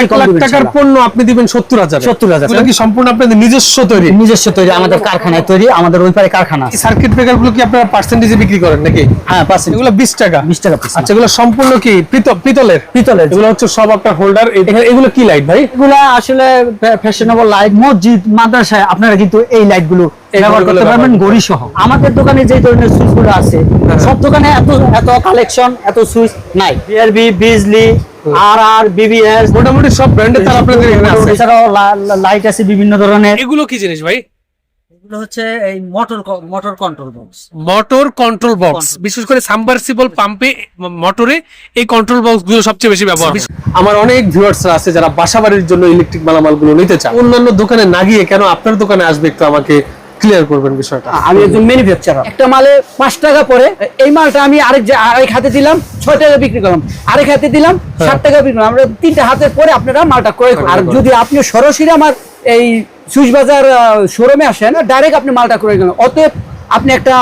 এক লাখ টাকার পণ্য আপনি দিবেন সত্তর হাজার। 70,000 এগুলো কি সম্পূর্ণ আপনাদের নিজস্ব তৈরি? নিজস্ব তৈরি আমাদের কারখানায় তৈরি আমাদের ওই পারে কারখানা সার্কিট ব্রেকারগুলো কি আপনারা পার্সেন্টেজে বিক্রি করেন নাকি? হ্যাঁ পার্সেন্ট এগুলো বিশ টাকা। 20 টাকা আচ্ছা এগুলো সম্পূর্ণ কি পিতলের? পিতলের। এগুলো হচ্ছে সব আপনার হোল্ডার এগুলো কি লাইট ভাই? এগুলা আসলে ফ্যাশনেবল লাইট মসজিদ মাদ্রাসায় আপনারা কিন্তু এই লাইটগুলো ব্যবহার করতে পারবেন গড়ি সহ আমাদের দোকানে যে ধরনের সুইচগুলো আছে হ্যাঁ। সব দোকানে এত এত কালেকশন এত সুইচ নাই। বিআরবি বিজলি আর আর বিবিএস মোটামুটি সব ব্র্যান্ডের তার আপনাদের এখানে আছে। এছাড়াও লাইট আছে বিভিন্ন ধরনের। এগুলো কি জিনিস ভাই? এগুলো হচ্ছে এই motor motor control box motor control box বিশেষ করে সাবমার্সিবল পাম্পে মোটরে এই কন্ট্রোল বক্সগুলো সবচেয়ে বেশি ব্যবহার আমার অনেক ভিউয়ার্সরা আছে যারা বাসাবাড়ির জন্য ইলেকট্রিক মালামালগুলো নিতে চায়। অন্যান্য দোকানে না গিয়ে কেন আপনার দোকানে আসবে একটু আমাকে ক্লিয়ার করবেন বিষয়টা। আমি একজন ম্যানুফ্যাকচারার একটা মালে পাঁচ টাকা পরে এই মালটা আমি আরেক আরেক হাতে দিলাম ছয় টাকা বিক্রি করলাম। আরেক হাতে দিলাম ষাট টাকা বিক্রি করলাম। আমরা তিনটা হাতের পরে আপনারা মালটা ক্রয় করুন আর যদি আপনি সরাসরি আমার এই সুইচ বাজার শোরুমে আসেন ডাইরেক্ট আপনি মালটা ক্রয় করবেন। অতএব আপনি একটা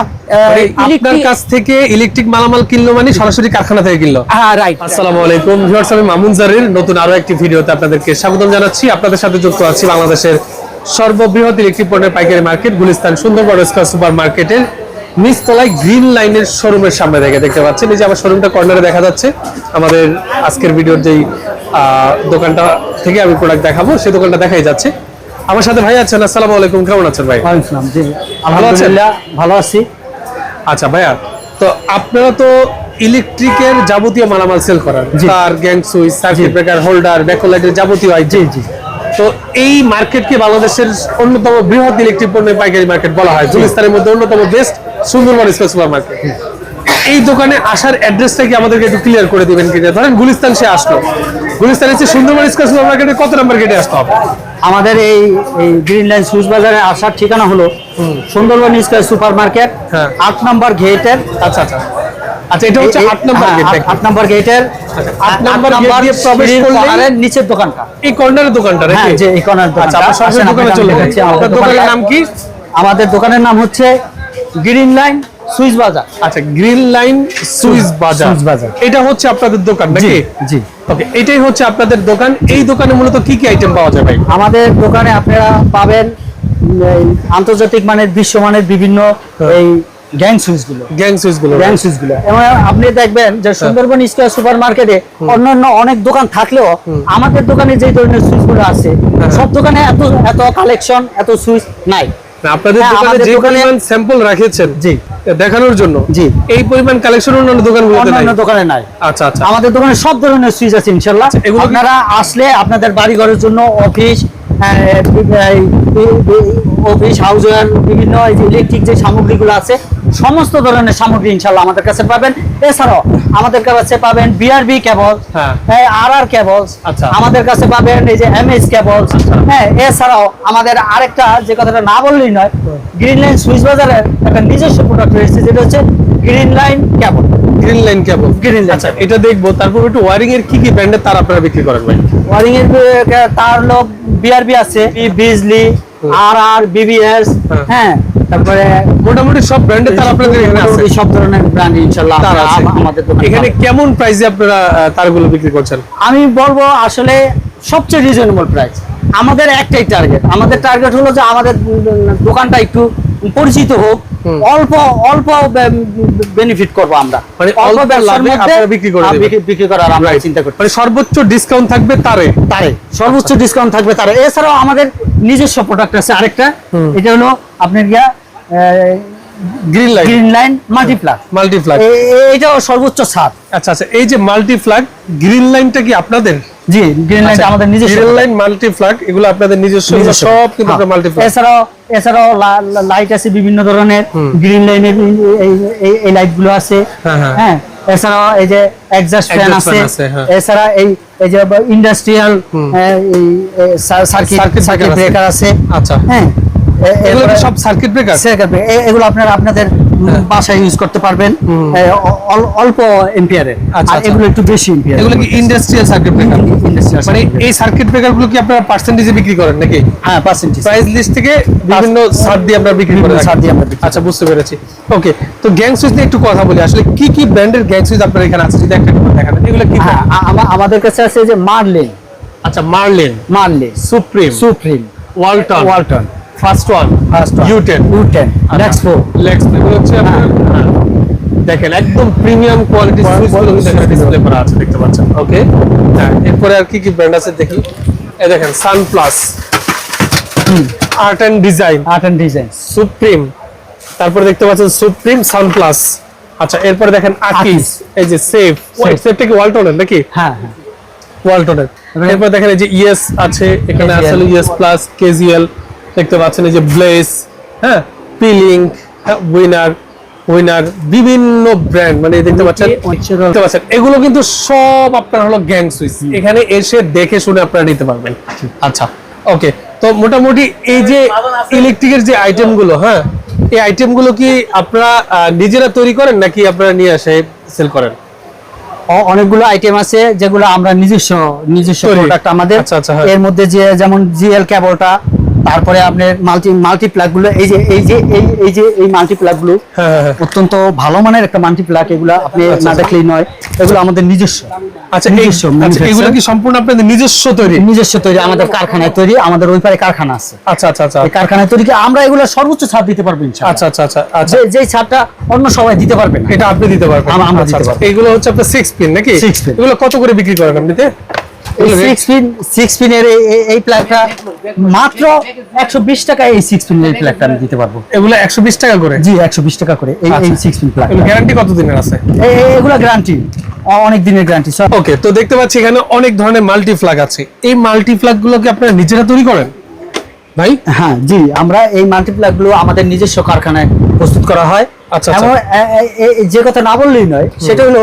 আপনার কাছ থেকে ইলেকট্রিক মালামাল কিনলো মানে সরাসরি কারখানা থেকে কিনলো। হ্যাঁ রাইট আসসালামু আলাইকুম ভিউয়ার্স আমি মামুন জারির। নতুন আরও একটি ভিডিওতে আপনাদেরকে স্বাগতম জানাচ্ছি। আপনাদের সাথে যুক্ত আছি বাংলাদেশের সর্ববৃহৎ ইলেকট্রিক পণ্যের পাইকারি market Gulistan Sundarban square super মার্কেটের নিচতলায় গ্রিন লাইনের শোরুমের সামনে থেকে দেখতে পাচ্ছেন। এই যে আমার শোরুমটা কর্নারে দেখা যাচ্ছে। আমাদের আজকের ভিডিওর যেই দোকানটা থেকে আমি প্রোডাক্ট দেখাবো সেই দোকানটা দেখাই যাচ্ছে। আমার সাথে ভাই আছেন আসসালামু আলাইকুম কেমন আছেন ভাই? জি। ভালো আছেন? ভালো আছি। আচ্ছা ভাইয়া তো আপনারা তো ইলেকট্রিকের যাবতীয় মালামাল সেল করেন জি। তার gang switch circuit breaker holder ব্যাকলাইটের যাবতীয় আইটেম জি। তো এই মার্কেটকে বাংলাদেশের অন্যতম বৃহৎ ইলেকট্রিক পণ্যের পাইকারি মার্কেট বলা হয়। গুলিস্তানের মধ্যে অন্যতম best Sundarban space super market এই দোকানে আসার অ্যাড্রেসটা কি আমাদেরকে একটু ক্লিয়ার করে দিবেন কিনা? ধরেন গুলিস্তান সে আসলো। গুলিস্তান এসে সুন্দরবন স্কয়ার সুপার মার্কেটে কত নাম্বার গেটে আসতে হবে? আমাদের এই এই গ্রিন লাইন সুইচ বাজারে আসার ঠিকানা হলো সুন্দরবন স্কয়ার সুপার মার্কেট। আট নম্বর গেটের আচ্ছা আচ্ছা। আচ্ছা এটা হচ্ছে আট নাম্বার গেট আট নম্বর গেটের আট নাম্বার গেট দিয়ে প্রবেশ করলেই নিচের দোকানটা। এই কর্নারের দোকানটা হ্যাঁ নাকি যে এই কর্নার আচ্ছা আপনার দোকানে চলে যাচ্ছি আপনার দোকানের নাম কি? আমাদের দোকানের নাম হচ্ছে গ্রিন লাইন সুইচ বাজার আচ্ছা গ্রিন লাইন সুইস বাজার বাজার। এটা হচ্ছে আপনাদের দোকান নাকি? জি ওকে এটাই হচ্ছে আপনাদের দোকান। এই দোকানে মূলত কি কি আইটেম পাওয়া যায় ভাই? আমাদের দোকানে আপনারা পাবেন আন্তর্জাতিক মানের বিশ্বমানের বিভিন্ন এই গ্যাং সুইচ গ্যাং সুইচগুলো ব্যাংক এবং আপনি দেখবেন যে সুন্দরবন স্কয়ার সুপার মার্কেটে অন্যান্য অনেক দোকান থাকলেও আমাদের দোকানে যে ধরনের সুইচ আছে হ্যাঁ। সব দোকানে এত এত কালেকশন এত সুইচ নাই। আপনাদের হ্যাঁ, দোকানে যে পরিমাণ স্যাম্পল রাখিয়েছেন জি। দেখানোর জন্য জি। এই পরিমাণ কালেকশন অন্যান্য দোকানগুলোতে নাই? অন্যান্য দোকানে নাই। আচ্ছা আচ্ছা। আমাদের দোকানে সব ধরনের সুইচ আছে ইনশাল্লাহ। এগুলো আপনারা আসলে আপনাদের বাড়ি ঘরের জন্য অফিস অফিস হাউস বিভিন্ন ইলেকট্রিক যে সামগ্রীগুলো আছে সমস্ত ধরনের সামগ্রী ইনশাল্লাহ আমাদের কাছে পাবেন এছাড়াও আমাদের কাছে পাবেন বিআরবি কেবল হ্যাঁ। আর আর কেবল আচ্ছা। আমাদের কাছে পাবেন এই যে এম এস কেবল হ্যাঁ এছাড়াও আমাদের আরেকটা যে কথাটা না বললেই নয় গ্রিন লাইন সুইচ বাজারের একটা নিজস্ব প্রোডাক্ট রয়েছে যেটা হচ্ছে green line cable green line cable Green line আচ্ছা এটা দেখব। তারপর একটু ওয়ারিং এর কি কি ব্র্যান্ডের তার আপনারা বিক্রি করেন ভাই? ওয়ারিং এর তার হলো বিআরবি আছে। বিজলি আর আর বিবিএস হ্যাঁ। তারপরে মোটামুটি সব ব্র্যান্ডের তার আপনাদের এখানে আছে। সব ধরনের ব্র্যান্ড আছে। আমাদের দোকানে এখানে কেমন প্রাইসে আপনারা তারগুলো বিক্রি করছেন? আমি বলব আসলে সবচেয়ে রিজনেবল প্রাইস আমাদের একটাই টার্গেট আমাদের টার্গেট হলো যে আমাদের দোকানটা একটু পরিচিত হোক অল্প অল্প বেনিফিট করব আমরা। মানে অল্প লাভে আপনারা বিক্রি করে করার আমরা চিন্তা করছি। মানে সর্বোচ্চ ডিসকাউন্ট থাকবে তারে। তারে। সর্বোচ্চ ডিসকাউন্ট থাকবে তারে। এছাড়াও আমাদের নিজস্ব প্রোডাক্ট আছে আরেকটা। এটা হলো আপনার গিয়া green line green line multiplug multiplug এটাও সর্বোচ্চ ছাড়। আচ্ছা আচ্ছা। এই যে মাল্টিফ্লাগ গ্রিন লাইনটা কি আপনাদের? জি গ্রিন লাইন আমাদের নিজস্ব। গ্রিন লাইন মাল্টিফ্লাগ এগুলো আপনাদের নিজস্ব সব কিন্তু মাল্টি ফ্ল্যাগ এছাড়াও এছাড়াও লাইট আছে বিভিন্ন ধরনের। গ্রিন লাইনের এই লাইটগুলো আছে। হ্যাঁ, হ্যাঁ। হ্যাঁ। এছাড়াও এই যে এক্সস্ট ফ্যান আছে। হ্যাঁ। এছাড়া এই এই যে ইন্ডাস্ট্রিয়াল সার্কিট breaker সার্কিট আছে। ব্রেকার আছে। আচ্ছা। হ্যাঁ। এগুলো সব সার্কিট ব্রেকার এগুলো আপনারা আপনাদের বাসায় ইউজ করতে পারবেন। অল্প এম্পিয়ারের আচ্ছা, আর আচ্ছা। এগুলো একটু বেশি এম্পিয়ার এগুলো কি ইন্ডাস্ট্রিয়াল সার্কিট ব্রেকার Industrial মানে এই সার্কিট ব্রেকারগুলো কি আপনারা পার্সেন্টেজে বিক্রি করেন নাকি? হ্যাঁ পার্সেন্টেজ প্রাইস লিস্ট থেকে বিভিন্ন ছাড় দিয়ে বিক্রি করে বিভিন্ন রাখি। ছাড় দিয়ে আমরা আচ্ছা বুঝতে পেরেছি। ওকে তো গ্যাং সুইচ নিয়ে একটু কথা বলি। আসলে কি কি ব্র্যান্ডের গ্যাং সুইচ আপনার এখানে আছে? যদি একটা দেখান এগুলো কি হ্যাঁ আমাদের কাছে আছে যে মার্লিন আচ্ছা মার্লিন মানলে supreme supreme Walton Walton first one first ইউটেন ইউটেন নেক্সপো লেক্স এগুলো হচ্ছে আপনার হ্যাঁ। দেখেন একদম প্রিমিয়াম কোয়ালিটি সুইচগুলো ডিসপ্লে করা আছে দেখতে পাচ্ছেন? ওকে হ্যাঁ এরপরে আর কি কি ব্র্যান্ড আছে দেখি? এই দেখেন sun plus art and design art and design supreme তারপরে দেখতে পাচ্ছেন সুপ্রিম সান প্লাস আচ্ছা এরপরে দেখেন আকিস এই যে সেফ। সেফটা কি ওয়ালটনের নাকি? হ্যাঁ হ্যাঁ। ওয়ালটনের এরপর দেখেন এই যে ইএস আছে এখানে আসলে ইএস প্লাস কেজিএল দেখতে পাচ্ছেন এই যে ব্লেস হ্যাঁ? পিলিং উইনার উইনার বিভিন্ন ব্র্যান্ড মানে দেখতে পাচ্ছেন দেখতে পাচ্ছেন এগুলো কিন্তু সব আপনার হলো গ্যাং সুইচ এখানে এসে দেখে শুনে আপনারা নিতে পারবেন। আচ্ছা ওকে তো মোটামুটি এই যে ইলেকট্রিকের যে আইটেমগুলো হ্যাঁ এই আইটেমগুলো কি আপনারা নিজেরা তৈরি করেন নাকি আপনারা নিয়ে আসে সেল করেন? অনেকগুলো আইটেম আছে যেগুলো আমরা নিজস্ব নিজস্ব। প্রোডাক্ট আমাদের। আচ্ছা, আচ্ছা, হ্যাঁ। এর মধ্যে যে যেমন জিএল কেবলটা তারপরে আপনার মাল্টি মাল্টি প্লাগগুলো এই যে এই যে এই এই যে এই মাল্টি প্লাগগুলো হ্যাঁ হ্যাঁ হ্যাঁ। অত্যন্ত ভালো মানের একটা মাল্টি প্লাগ এগুলো আপনি না দেখলেই নয়। এগুলো আমাদের নিজস্ব। আচ্ছা নিজস্ব আচ্ছা এগুলো কি সম্পূর্ণ আপনাদের নিজস্ব তৈরি? নিজস্ব তৈরি আমাদের কারখানায় তৈরি আমাদের ওই পারে কারখানা আছে। আচ্ছা আচ্ছা আচ্ছা। এই কারখানায় তৈরি কি আমরা এগুলো সর্বোচ্চ ছাড় দিতে পারব ইনশাআল্লাহ। আচ্ছা আচ্ছা আচ্ছা আচ্ছা। যে যেই ছাড়টা অন্য সবাই দিতে পারবে না। এটা আপনি দিতে পারবেন। আম- আমরা আচ্ছা, দিতে আচ্ছা। পারব। এগুলো হচ্ছে আপনার সিক্স পিন নাকি? Six pin। এগুলো কত করে বিক্রি করেন আপনিতে rate? সিক্স পিন সিক্স পিনের এই প্লাগটা মাত্র একশো বিশ টাকা এই সিক্স পিনের এই আমি দিতে পারব। এগুলো একশো বিশ টাকা করে? জি একশো বিশ টাকা করে এই এই আচ্ছা। সিক্স পিন প্লাগ গ্যারান্টি কত দিনের আছে? এগুলো গ্যারান্টি অনেক দিনের গ্যারান্টি সব ওকে তো দেখতে পাচ্ছি এখানে অনেক ধরনের মাল্টি ফ্ল্যাগ আছে। এই মাল্টি ফ্ল্যাগগুলো কি আপনারা নিজেরা তৈরি করেন? ভাই? হ্যাঁ জি আমরা এই মাল্টিপ্লাগগুলো আমাদের নিজস্ব কারখানায় প্রস্তুত করা হয়। আচ্ছা, এ- যে কথা না বললেই নয় সেটা হলো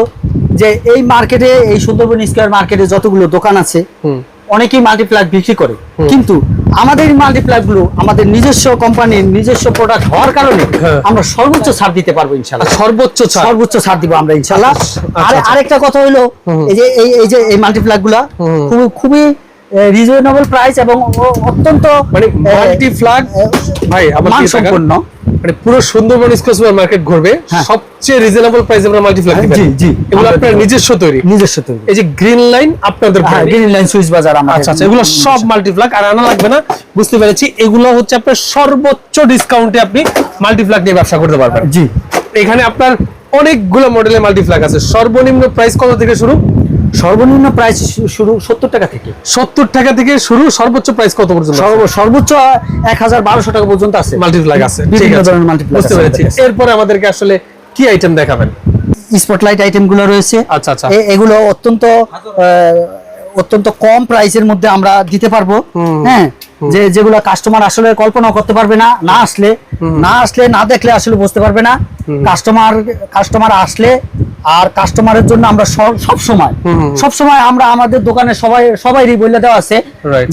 যে এই মার্কেটে এই সুন্দরবন স্কয়ার মার্কেটে যতগুলো দোকান আছে। অনেকেই মাল্টিপ্লাগ বিক্রি করে কিন্তু আমাদের এই মাল্টিপ্লাগগুলো আমাদের নিজস্ব কোম্পানির নিজস্ব প্রোডাক্ট হওয়ার কারণে হ্যাঁ। আমরা সর্বোচ্চ ছাড় দিতে পারব ইনশাল্লাহ সর্বোচ্চ ছাড় সর্বোচ্চ ছাড় দিব আমরা ইনশাল্লাহ আচ্ছা, আর আচ্ছা। আরেকটা কথা হলো এই যে এই এই যে এই মাল্টিপ্লাগগুলা। খুবই খুবই রিজনেবল প্রাইস এবং অত্যন্ত মানে এ, মাল্টি ফ্ল্যাগ ভাই। মানসম্পন্ন মানে পুরো সুন্দরবন স্কোয়ার মার্কেট ঘুরবে। হ্যাঁ। সবচেয়ে রিজনেবল প্রাইসে আমরা মাল্টি জি, জি। এগুলো আপনার নিজস্ব তৈরি। নিজস্ব তৈরি। এই যে গ্রিন লাইন আপনাদের হ্যাঁ গ্রিন লাইন সুইচ বাজার আমাদের। আচ্ছা আচ্ছা এগুলো সব মাল্টিপ্লাক আর আনা লাগবে না বুঝতে পেরেছি। এগুলো হচ্ছে আপনার সর্বোচ্চ ডিসকাউন্টে আপনি মাল্টিপ্লাক নিয়ে ব্যবসা করতে পারবেন। জি। এখানে আপনার অনেকগুলো মডেলের মাল্টিফ্ল্যাগ আছে। সর্বনিম্ন প্রাইস কত থেকে শুরু? সর্বনিম্ন প্রাইস শুরু সত্তর টাকা থেকে। সত্তর টাকা থেকে শুরু সর্বোচ্চ প্রাইস কত পর্যন্ত সর্বোচ্চ এক হাজার বারোশো টাকা পর্যন্ত আছে। মাল্টি আছে। বুঝতে পেরেছি। এরপরে আমাদেরকে আসলে কি আইটেম দেখাবেন? স্পটলাইট আইটেমগুলো রয়েছে। আচ্ছা, আচ্ছা। এগুলো অত্যন্ত অত্যন্ত কম প্রাইসের মধ্যে আমরা দিতে পারব। হ্যাঁ যে যেগুলো কাস্টমার আসলে কল্পনা করতে পারবে না না আসলে না আসলে না দেখলে আসলে বুঝতে পারবে না। কাস্টমার কাস্টমার আসলে আর কাস্টমারের জন্য আমরা সব সময় সব সময় আমরা আমাদের দোকানে সবাই সবাইরই বলে দেওয়া আছে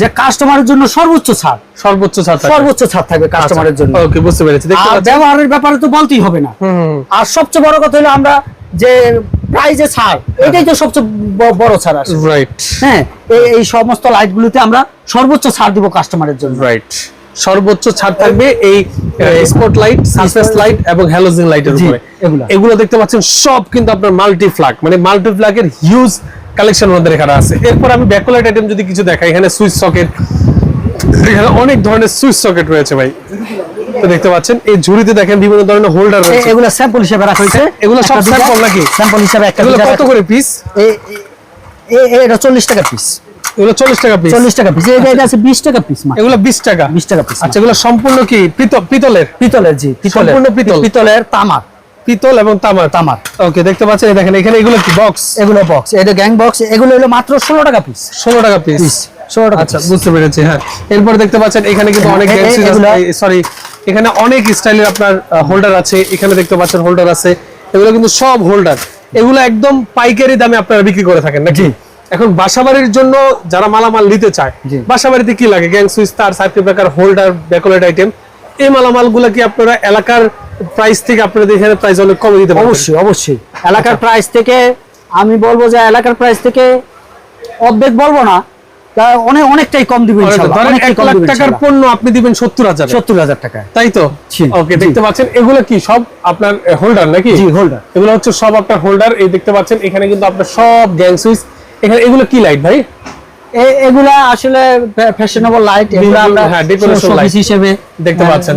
যে কাস্টমারের জন্য সর্বোচ্চ ছাড়। সর্বোচ্চ ছাড় সর্বোচ্চ ছাড় থাকবে কাস্টমারের জন্য। ওকে বুঝতে পেরেছি। দেখতে আর ব্যবহারের ব্যাপারে তো বলতেই হবে না। আর সবচেয়ে বড় কথা হলো আমরা যে প্রাইজে ছাড়। এটাই তো সবচেয়ে বড় ছাড় আসে। রাইট হ্যাঁ এই সমস্ত লাইটগুলোতে আমরা সর্বোচ্চ ছাড় দিব কাস্টমারের জন্য। রাইট সর্বোচ্চ ছাড় থাকবে এই স্পট লাইট সারফেস লাইট এবং হ্যালোজেন লাইটের উপরে। এগুলো। দেখতে পাচ্ছেন সব কিন্তু আপনার মাল্টি ফ্ল্যাগ মানে মাল্টি ফ্ল্যাগের হিউজ কালেকশন আমাদের এখানে আছে। এরপর আমি ব্যাকলাইট আইটেম যদি কিছু দেখাই এখানে সুইচ সকেট। এখানে অনেক ধরনের সুইচ সকেট রয়েছে ভাই। দেখতে পাচ্ছেন এই ঝুড়িতে দেখেন বিভিন্ন ধরনের হোল্ডার রয়েছে। এগুলো স্যাম্পল হিসেবে রাখা হয়েছে। এগুলো সব sample নাকি? স্যাম্পল হিসেবে একটা এগুলো কত করে পিস এটা চল্লিশ টাকা পিস এগুলো চল্লিশ টাকা পিস চল্লিশ টাকা পিস এটা আছে বিশ টাকা পিস এগুলো বিশ টাকা। বিশ টাকা পিস আচ্ছা এগুলো সম্পূর্ণ কি পিত- পিতলের? পিতলের জি পিতলের। সম্পূর্ণ পিতল। পিতলের তামার। পিতল এবং তামার? তামার। ওকে দেখতে পাচ্ছেন এই দেখেন এখানে এগুলো কি বক্স এগুলো বক্স এটা গ্যাং বক্স এগুলো হলো মাত্র ষোলো টাকা পিস ষোলো টাকা পিস আচ্ছা বুঝতে পেরেছি হ্যাঁ। এরপর দেখতে পাচ্ছেন এখানে কিন্তু অনেক সরি এখানে অনেক স্টাইলের আপনার হোল্ডার আছে এখানে দেখতে পাচ্ছেন হোল্ডার আছে এগুলো কিন্তু সব হোল্ডার এগুলো একদম পাইকারি দামে আপনারা বিক্রি করে থাকেন নাকি? এখন বাসাবাড়ির জন্য যারা মালামাল নিতে চায়। বাসাবাড়িতে কি লাগে? গ্যাং সুইচ তার circuit breaker holder backlight item এই মালামালগুলা কি আপনারা এলাকার প্রাইস থেকে আপনাদের এখানে প্রাইস অনেক কমে দিতে পারবেন? অবশ্যই অবশ্যই। এলাকার আচ্ছা। প্রাইস থেকে আমি বলব যে এলাকার প্রাইস থেকে অর্ধেক বলব না অনেক অনেকটাই কম দিব ইনশাআল্লাহ ধরেন অনেকটাই এক কম লাখ দিব টাকার পণ্য আপনি দিবেন সত্তর হাজার। সত্তর হাজার টাকায়। তাই তো? ওকে দেখতে পাচ্ছেন এগুলো কি সব আপনার হোল্ডার নাকি? জি হোল্ডার এগুলো হচ্ছে সব আপনার হোল্ডার এই দেখতে পাচ্ছেন এখানে কিন্তু আপনার সব গ্যাং সুইচ এখানে এগুলো কি লাইট ভাই? এগুলা আসলে ফ্যাশনেবল লাইট এগুলা আমরা হ্যাঁ, শোপিস হিসেবে দেখতে হ্যাঁ, পাচ্ছেন।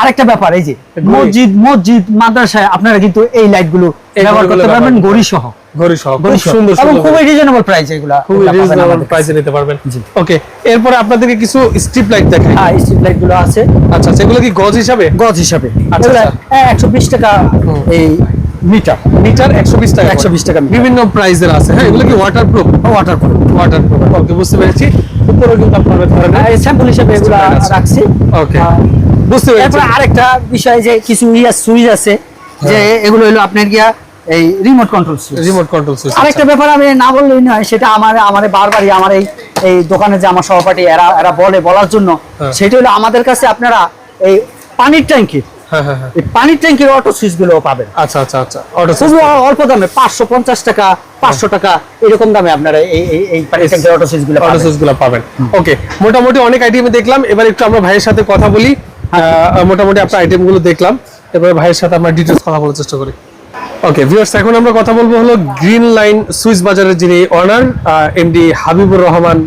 আরেকটা ব্যাপার এই যে মসজিদ মসজিদ মাদ্রাসায় আপনারা কিন্তু এই লাইটগুলো এই ব্যবহার করতে পারবেন গড়ি সহ ঘড়ি সহ খুব সুন্দর এবং খুবই রিজনেবল প্রাইস এগুলা খুবই রিজনেবল প্রাইসে নিতে পারবেন। ওকে এরপরে আপনাদেরকে কিছু স্ট্রিপ লাইট দেখাই। হ্যাঁ স্ট্রিট লাইটগুলো আছে। আচ্ছা কি গজ হিসাবে? গজ হিসাবে। আচ্ছা, এগুলা। একশো বিশ টাকা এই মিটার মিটার 120 টাকা 120 টাকা বিভিন্ন প্রাইসের আছে। হ্যাঁ এগুলো কি ওয়াটারপ্রুফ ওয়াটারপ্রুফ ওকে বুঝতে পেরেছি। উপরে কিন্তু আপনারা ধরেন। স্যাম্পল হিসাবে এগুলা Strip light আছে। রাখছি। ওকে বুঝতে পেরেছি। এরপরে আরেকটা বিষয় যে কিছু ইয়া সুইচ আছে যে এগুলো হলো আপনার গিয়া এই remote control switch remote control switch আরেকটা ব্যাপার আমি না বললেই নয় সেটা আমার আমার বারবারই আমার এই এই দোকানে যে আমার সহপাঠী এরা এরা বলে বলার জন্য। হ্যাঁ। সেটা হলো আমাদের কাছে আপনারা এই পানির ট্যাঙ্কি এই পানির ট্যাঙ্কির অটো সুইচগুলো পাবেন। আচ্ছা আচ্ছা আচ্ছা। অটো খুবই অল্প দামে পাঁচশো পঞ্চাশ টাকা পাঁচশো টাকা এরকম দামে আপনারা এই এই এই পানির ট্যাঙ্কির অটো সুইচগুলো অটো সুইচগুলো পাবেন। ওকে মোটামুটি অনেক আইটেম দেখলাম। এবার একটু আমরা ভাইয়ের সাথে কথা বলি। মোটামুটি আপনার আইটেমগুলো দেখলাম। এবার ভাইয়ের সাথে আমরা ডিটেলস কথা বলার চেষ্টা করি। ওকে ভিউয়ার্স এখন আমরা কথা বলব হলো গ্রিন লাইন সুইস বাজারের যিনি অনার এমডি হাবিবুর রহমান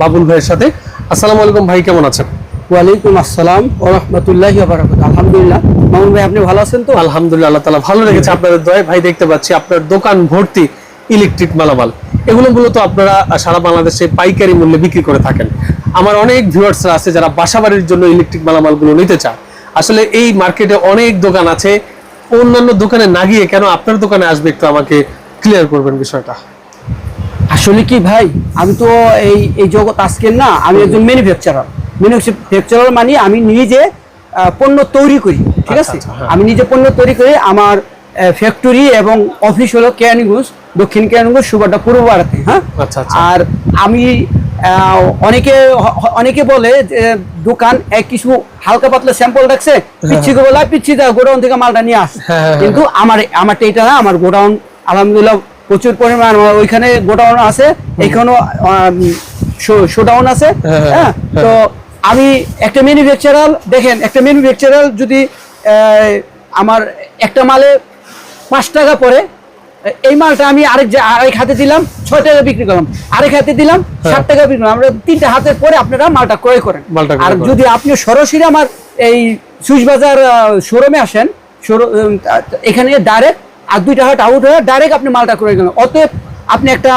বাবুল ভাইয়ের সাথে। আসসালামু আলাইকুম ভাই কেমন আছেন? ওয়ালাইকুম আসসালাম ও রহমতুল্লাহি আলহামদুলিল্লাহ। মামুন ভাই আপনি ভালো আছেন তো? আলহামদুলিল্লাহ আল্লাহ তালা ভালো লেগেছে আপনাদের দয় ভাই দেখতে পাচ্ছি আপনার দোকান ভর্তি ইলেকট্রিক মালামাল। এগুলো মূলত আপনারা সারা বাংলাদেশে পাইকারি মূল্যে বিক্রি করে থাকেন। আমার অনেক ভিউয়ার্সরা আছে যারা বাসাবাড়ির জন্য ইলেকট্রিক মালামালগুলো নিতে চায়। আসলে এই মার্কেটে অনেক দোকান আছে। অন্যান্য দোকানে না গিয়ে কেন আপনার দোকানে আসবে একটু আমাকে ক্লিয়ার করবেন বিষয়টা আসলে কি ভাই আমি তো এই এই জগৎ আজকের না আমি একজন ম্যানুফ্যাকচারার ম্যানুফ্যাকচারার মানে আমি নিজে পণ্য তৈরি করি ঠিক আচ্ছা, আছে আচ্ছা, হ্যাঁ। আমি নিজে পণ্য তৈরি করি আমার ফ্যাক্টরি এবং অফিস হলো কেয়ানিগঞ্জ দক্ষিণ কেয়ানিগঞ্জ সুবাড্ডা পূর্ব ভারতে হ্যাঁ আচ্ছা। আর আমি অনেকে অনেকে বলে যে দোকান এক কিছু হালকা পাতলা স্যাম্পল রাখছে পিচ্ছি করে বলা পিচ্ছি গোডাউন থেকে মালটা নিয়ে আস। হ্যাঁ, হ্যাঁ, কিন্তু আমার আমারটা এটা না আমার গোডাউন আলহামদুলিল্লাহ প্রচুর পরিমাণ ওইখানে গোডাউন আছে এখানেও শোডাউন আছে। হ্যাঁ, হ্যাঁ, হ্যাঁ তো আমি একটা ম্যানুফ্যাকচারাল দেখেন একটা ম্যানুফ্যাকচারাল যদি আহ, আমার একটা মালে পাঁচ টাকা পরে এই মালটা আমি আরেক যে আরেক হাতে দিলাম ছয় টাকা বিক্রি করলাম। আরেক হাতে দিলাম সাত টাকা বিক্রি করলাম। আমরা তিনটা হাতের পরে আপনারা মালটা ক্রয় করেন। আর যদি আপনি সরাসরি আমার এই সুইচ বাজার শোরুমে আসেন এখানে ডাইরেক্ট আর দুইটা হাট আউট হয়ে ডাইরেক্ট আপনি মালটা ক্রয় করেন অতএব আপনি একটা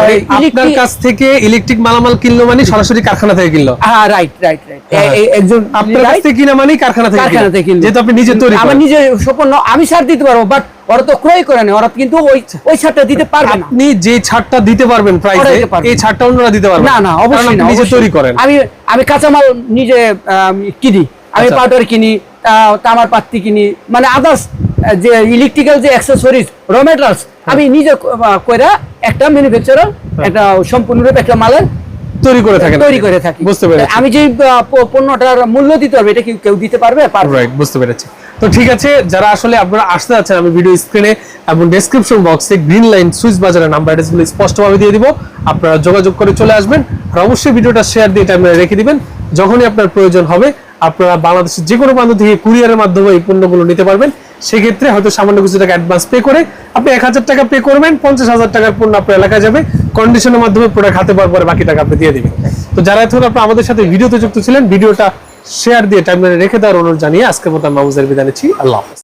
মানে আপনার ইলেকট্রিক কাছ থেকে ইলেকট্রিক মালামাল কিনলো মানে সরাসরি কারখানা থেকে কিনলো? হ্যাঁ রাইট রাইট রাইট হ্যাঁ। একজন আপনার কাছ থেকে কিনা মানে কারখানা থেকে কারখানা থেকে কিনলো। যেহেতু আপনি নিজে তৈরি আমার নিজে সম্পূর্ণ আমি ছাড় দিতে পারব বাট ওরা তো ক্রয় করে না ওরা কিন্তু ওই ওই ছাড়টা দিতে পারবে না। আপনি যে ছাড়টা দিতে পারবেন প্রাইসে। এই ছাড়টা অন্যরা দিতে পারবে না। না অবশ্যই না নিজে তৈরি করেন। আমি আমি কাঁচামাল নিজে কিনি। আমি আচ্ছা। পাউডার কিনি তামার পাত্তি কিনি মানে আদার্স যে ইলেকট্রিক্যাল যে অ্যাক্সেসরিজ র মেটেরিয়ালস আমি নিজে কইরা একটা ম্যানুফ্যাকচারার একটা সম্পূর্ণরূপে একটা মালের তৈরি করে থাকেন তৈরি করে থাকি। বুঝতে পেরেছি। আমি যে পণ্যটার মূল্য দিতে পারবে এটা কি কেউ দিতে পারবে? রাইট বুঝতে পেরেছি। তো ঠিক আছে যারা আসলে আপনারা আসতে যাচ্ছেন আমি ভিডিও স্ক্রিনে এবং ডেসক্রিপশন বক্সে গ্রিন লাইন সুইচ বাজারের নাম্বার অ্যাড্রেসগুলো স্পষ্টভাবে দিয়ে দিব। আপনারা যোগাযোগ করে চলে আসবেন আর অবশ্যই ভিডিওটা শেয়ার দিয়ে টাইমে রেখে দিবেন। যখনই আপনার প্রয়োজন হবে আপনারা বাংলাদেশের যে কোনো প্রান্ত থেকে কুরিয়ারের মাধ্যমে এই পণ্যগুলো নিতে পারবেন। সেক্ষেত্রে হয়তো সামান্য কিছু টাকা অ্যাডভান্স পে করে আপনি এক হাজার টাকা পে করবেন, পঞ্চাশ হাজার টাকার পণ্য আপনার এলাকায় যাবে কন্ডিশনের মাধ্যমে প্রোডাক্ট হাতে পাওয়ার পরে বাকি টাকা আপনি দিয়ে দেবেন। তো যারা এখন আপনার আমাদের সাথে ভিডিওতে যুক্ত ছিলেন ভিডিওটা শেয়ার দিয়ে টাইমলাইনে রেখে দেওয়ার অনুরোধ জানিয়ে আজকের মতো আমি বিদায় নিচ্ছি। আল্লাহ